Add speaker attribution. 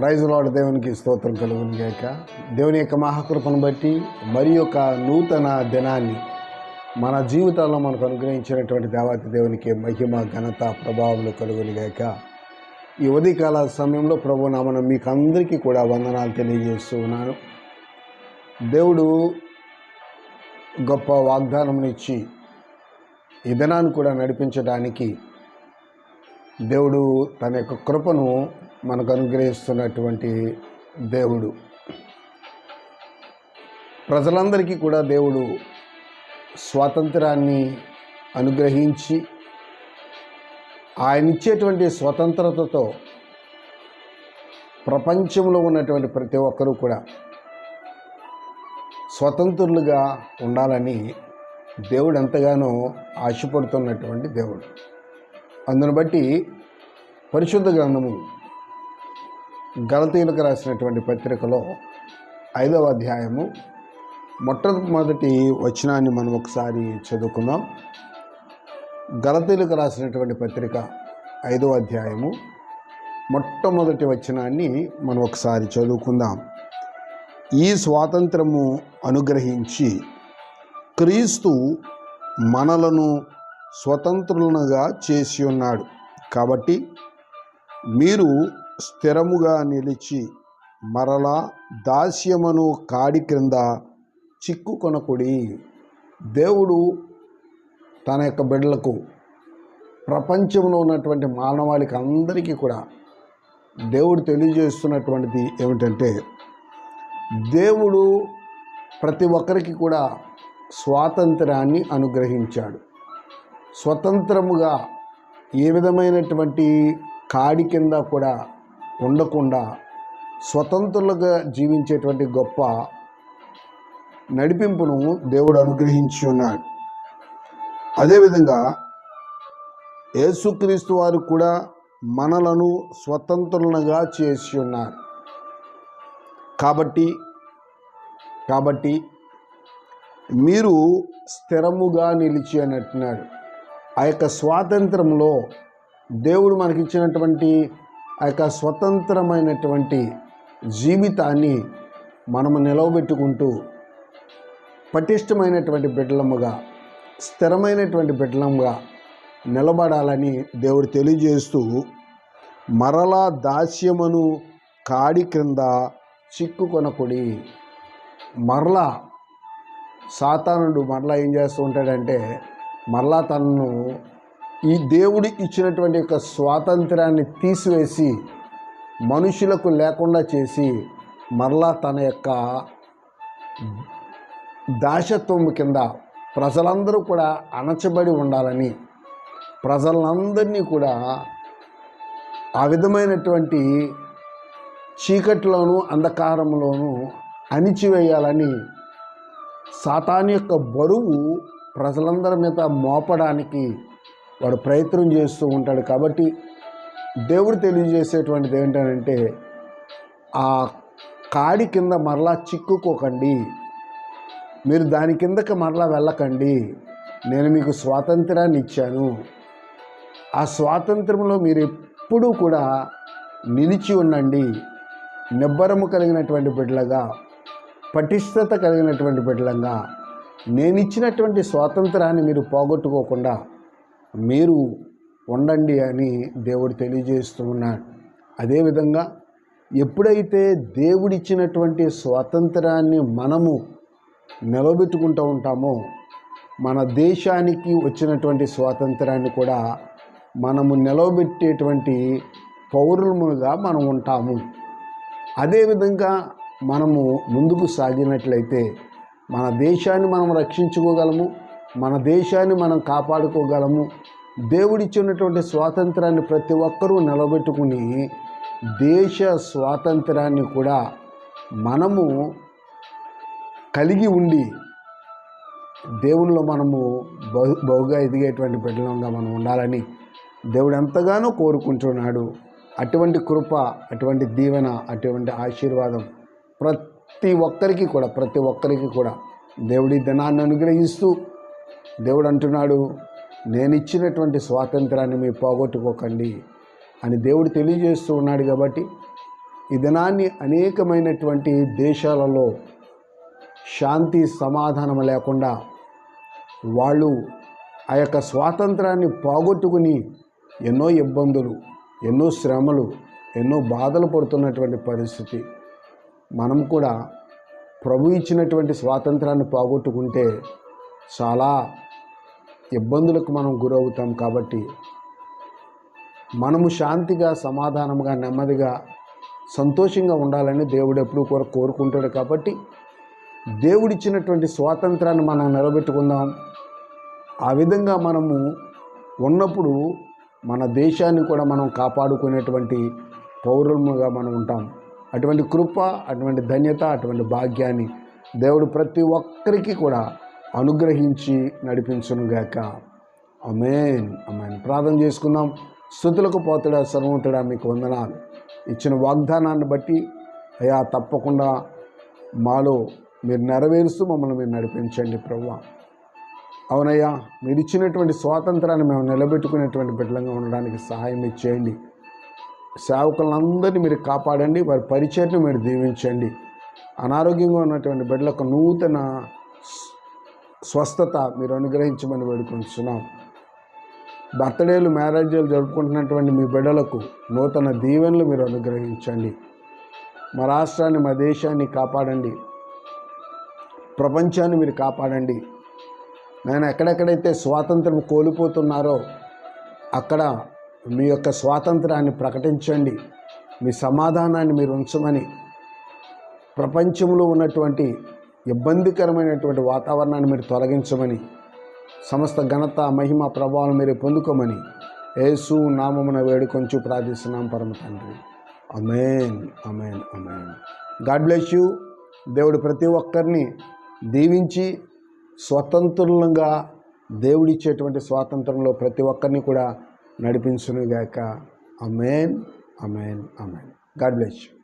Speaker 1: Praise lord దేవునికి స్తోత్రం కలుగును గాక. దేవుని యొక్క మహాకృపను బట్టి మరి యొక్క నూతన దినాన్ని మన జీవితాల్లో మనకు అనుగ్రహించినటువంటి దేవాతి దేవునికి మహిమ ఘనత ప్రభావంలో కలుగును గాక. ఈ ఉదయకాల సమయంలో ప్రభు నామన మీకు అందరికీ కూడా వందనాలు తెలియజేస్తూ ఉన్నాను. దేవుడు గొప్ప వాగ్దానంనిచ్చి ఈ దినాన్ని కూడా నడిపించడానికి దేవుడు తన యొక్క కృపను మనకు అనుగ్రహిస్తున్నటువంటి దేవుడు. ప్రజలందరికీ కూడా దేవుడు స్వాతంత్రాన్ని అనుగ్రహించి ఆయన ఇచ్చేటువంటి స్వతంత్రతతో ప్రపంచంలో ఉన్నటువంటి ప్రతి ఒక్కరూ కూడా స్వతంత్రులుగా ఉండాలని దేవుడు ఎంతగానో ఆశపడుతున్నటువంటి దేవుడు. అందును బట్టి పరిశుద్ధ గ్రంథము గలతీయులకు రాసినటువంటి పత్రికలో ఐదవ అధ్యాయము మొట్టమొదటి వచనాన్ని మనం ఒకసారి చదువుకుందాం. గలతీయులకు రాసినటువంటి పత్రిక ఐదవ అధ్యాయము మొట్టమొదటి వచనాన్ని మనం ఒకసారి చదువుకుందాం. ఈ స్వాతంత్రము అనుగ్రహించి క్రీస్తు మనలను స్వతంత్రులుగా చేసి ఉన్నాడు. కాబట్టి మీరు స్థిరముగా నిలిచి మరలా దాస్యమును కాడి క్రింద చిక్కుకొనకుడి. దేవుడు తన యొక్క బిడ్డలకు ప్రపంచంలో ఉన్నటువంటి మానవాళికి అందరికీ కూడా దేవుడు తెలియజేస్తున్నటువంటిది ఏమిటంటే దేవుడు ప్రతి ఒక్కరికి కూడా స్వాతంత్రాన్ని అనుగ్రహించాడు. స్వతంత్రముగా ఏ విధమైనటువంటి కాడి కింద కూడా ఉండకుండా స్వతంత్రులుగా జీవించేటువంటి గొప్ప నడిపింపును దేవుడు అనుగ్రహించి ఉన్నాడు. అదేవిధంగా యేసుక్రీస్తు వారు కూడా మనలను స్వతంత్రులుగా చేసి ఉన్నారు. కాబట్టి కాబట్టి మీరు స్థిరముగా నిలిచి అని అంటున్నాడు ఆ యొక్క స్వాతంత్రంలో దేవుడు మనకిచ్చినటువంటి ఆ యొక్క స్వతంత్రమైనటువంటి జీవితాన్ని మనము నిలవబెట్టుకుంటూ పటిష్టమైనటువంటి బిడ్డలముగా స్థిరమైనటువంటి బిడ్డలంగా నిలబడాలని దేవుడు తెలియజేస్తూ మరలా దాస్యమును కాడి క్రింద చిక్కుకొనకుడి. మరలా సాతానుడు మరలా ఏం చేస్తూ ఉంటాడంటే మరలా తనను ఈ దేవుడు ఇచ్చినటువంటి యొక్క స్వాతంత్రాన్ని తీసివేసి మనుషులకు లేకుండా చేసి మరలా తన యొక్క దాశత్వం కింద ప్రజలందరూ కూడా అణచబడి ఉండాలని ప్రజలందరినీ కూడా ఆ విధమైనటువంటి చీకట్లోను అంధకారంలోను అణిచివేయాలని సాతాన్ యొక్క బరువు ప్రజలందరి మీద మోపడానికి వాడు ప్రయత్నం చేస్తూ ఉంటాడు. కాబట్టి దేవుడు తెలియజేసేటువంటిది ఏంటంటే ఆ కాడి కింద మరలా చిక్కుకోకండి. మీరు దాని కిందకి మరలా వెళ్ళకండి. నేను మీకు స్వాతంత్రాన్ని ఇచ్చాను. ఆ స్వాతంత్రంలో మీరు ఎప్పుడూ కూడా నిలిచి ఉండండి. నిబ్బరము కలిగినటువంటి బిడ్డలుగా పటిష్టత కలిగినటువంటి బిడ్డలంగా నేను ఇచ్చినటువంటి స్వాతంత్రాన్ని మీరు పోగొట్టుకోకుండా మీరు ఉండండి అని దేవుడు తెలియజేస్తూ ఉన్నాడు అదేవిధంగా ఎప్పుడైతే దేవుడిచ్చినటువంటి స్వాతంత్రాన్ని మనము నిలబెట్టుకుంటూ ఉంటామో మన దేశానికి వచ్చినటువంటి స్వాతంత్రాన్ని కూడా మనము నిలవబెట్టేటువంటి పౌరులముగా మనం ఉంటాము. అదేవిధంగా మనము ముందుకు సాగినట్లయితే మన దేశాన్ని మనం రక్షించుకోగలము మన దేశాన్ని మనం కాపాడుకోగలము. దేవుడిచ్చినటువంటి స్వాతంత్రాన్ని ప్రతి ఒక్కరూ నిలబెట్టుకుని దేశ స్వాతంత్రాన్ని కూడా మనము కలిగి ఉండి దేవునిలో మనము బహు బహుగా ఎదిగేటువంటి బిడ్డలంగా మనం ఉండాలని దేవుడు ఎంతగానో కోరుకుంటున్నాడు. అటువంటి కృప అటువంటి దీవెన అటువంటి ఆశీర్వాదం ప్రతి ప్రతి ఒక్కరికి కూడా ప్రతి ఒక్కరికి కూడా దేవుడి ధనాన్ని అనుగ్రహిస్తూ దేవుడు అంటున్నాడు నేను ఇచ్చినటువంటి స్వాతంత్రాన్ని మీరు పోగొట్టుకోకండి అని దేవుడు తెలియజేస్తూ ఉన్నాడు కాబట్టి ఈ దినాన్ని అనేకమైనటువంటి దేశాలలో శాంతి సమాధానం లేకుండా వాళ్ళు ఆ యొక్క స్వాతంత్రాన్ని పోగొట్టుకుని ఎన్నో ఇబ్బందులు ఎన్నో శ్రమలు ఎన్నో బాధలు పడుతున్నటువంటి పరిస్థితి. మనం కూడా ప్రభు ఇచ్చినటువంటి స్వాతంత్రాన్ని పోగొట్టుకుంటే చాలా ఇబ్బందులకు మనం గురవుతాం కాబట్టి మనము శాంతిగా సమాధానంగా నెమ్మదిగా సంతోషంగా ఉండాలని దేవుడు ఎప్పుడూ కూడా కోరుకుంటాడు కాబట్టి దేవుడిచ్చినటువంటి స్వాతంత్రాన్ని మనం నిలబెట్టుకుందాం. ఆ విధంగా మనము ఉన్నప్పుడు మన దేశాన్ని కూడా మనం కాపాడుకునేటువంటి పౌరులుగా మనం ఉంటాం. అటువంటి కృప అటువంటి ధన్యత అటువంటి భాగ్యాన్ని దేవుడు ప్రతి ఒక్కరికి కూడా అనుగ్రహించి నడిపించునుగాక. అమేన్ అమేన్ ప్రార్థన చేసుకుందాం. స్థుతులకు పోతుడా సర్వతుడా మీకు వందనాలు. ఇచ్చిన వాగ్దానాన్ని బట్టి అయా తప్పకుండా మాలో మీరు నెరవేరుస్తూ మమ్మల్ని మీరు నడిపించండి ప్రభు అవునయ్యా మీరు ఇచ్చినటువంటి స్వాతంత్రాన్ని మేము నిలబెట్టుకునేటువంటి బిడ్డలంగా ఉండడానికి సహాయం ఇచ్చేయండి. సేవకులందరినీ మీరు కాపాడండి వారి పరిచయను మీరు దీవించండి. అనారోగ్యంగా ఉన్నటువంటి బిడ్డలకు నూతన స్వస్థత మీరు అనుగ్రహించమని వేడుకుంటున్నాం బర్త్డేలు మ్యారేజ్లు జరుపుకుంటున్నటువంటి మీ బిడ్డలకు నూతన దీవెనలు మీరు అనుగ్రహించండి. మా రాష్ట్రాన్ని మా దేశాన్ని కాపాడండి. ప్రపంచాన్ని మీరు కాపాడండి. నేను ఎక్కడెక్కడైతే స్వాతంత్రం కోల్పోతున్నారో అక్కడ మీ యొక్క స్వాతంత్రాన్ని ప్రకటించండి. మీ సమాధానాన్ని మీరు ఉంచమని. ప్రపంచంలో ఉన్నటువంటి ఇబ్బందికరమైనటువంటి వాతావరణాన్ని మీరు తొలగించమని. సమస్త ఘనత మహిమ ప్రభావం మీరు పొందుకోమని. యేసు నామమున వేడుకొంచు ప్రార్థిస్తున్నాం పరమ తండ్రి. Amen amen amen God bless you. దేవుడు ప్రతి ఒక్కరిని దీవించి స్వతంత్రులంగా దేవుడిచ్చేటువంటి స్వాతంత్రంలో ప్రతి ఒక్కరిని కూడా నడిపించునుగాక. Amen amen amen God bless you.